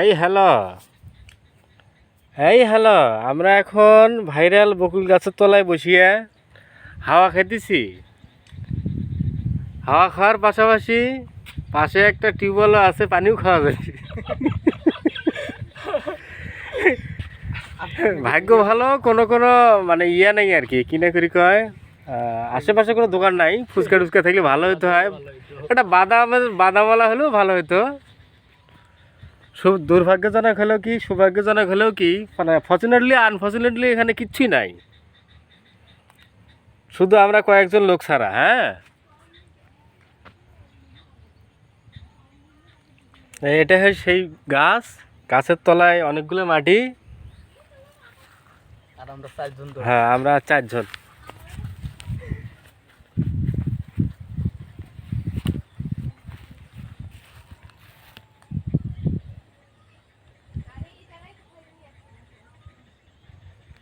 এই হ্যালো এই হ্যালো আমরা এখন ভাইরাল বকুল গাছের তলায় বসিয়ে হাওয়া খেতেছি। হাওয়া খাওয়ার পাশাপাশি পাশে একটা টিউবওয়েলও আছে পানিও খাওয়া যাচ্ছে। ভাগ্য ভালো কোনো কোনো মানে ইয়া নেই আর কি কিনা করি কয় আশেপাশে কোনো দোকান নাই ফুচকা টুচকা থাকলে ভালো হতো হয়। এটা বাদাম বাদামওয়ালা হলেও ভালো হতো দুর্ভাগ্যজনক হলেও কি সৌভাগ্যজনক হলেও কি মানে ফর্চুনেটলি আনফর্চুনেটলি এখানে কিচ্ছুই নাই। শুধু আমরা কয়েকজন লোক ছাড়া হ্যাঁ? এটা হয় সেই গাছ গাছের তলায় অনেকগুলো মাটি। আর আমরা চারজন হ্যাঁ আমরা চারজন।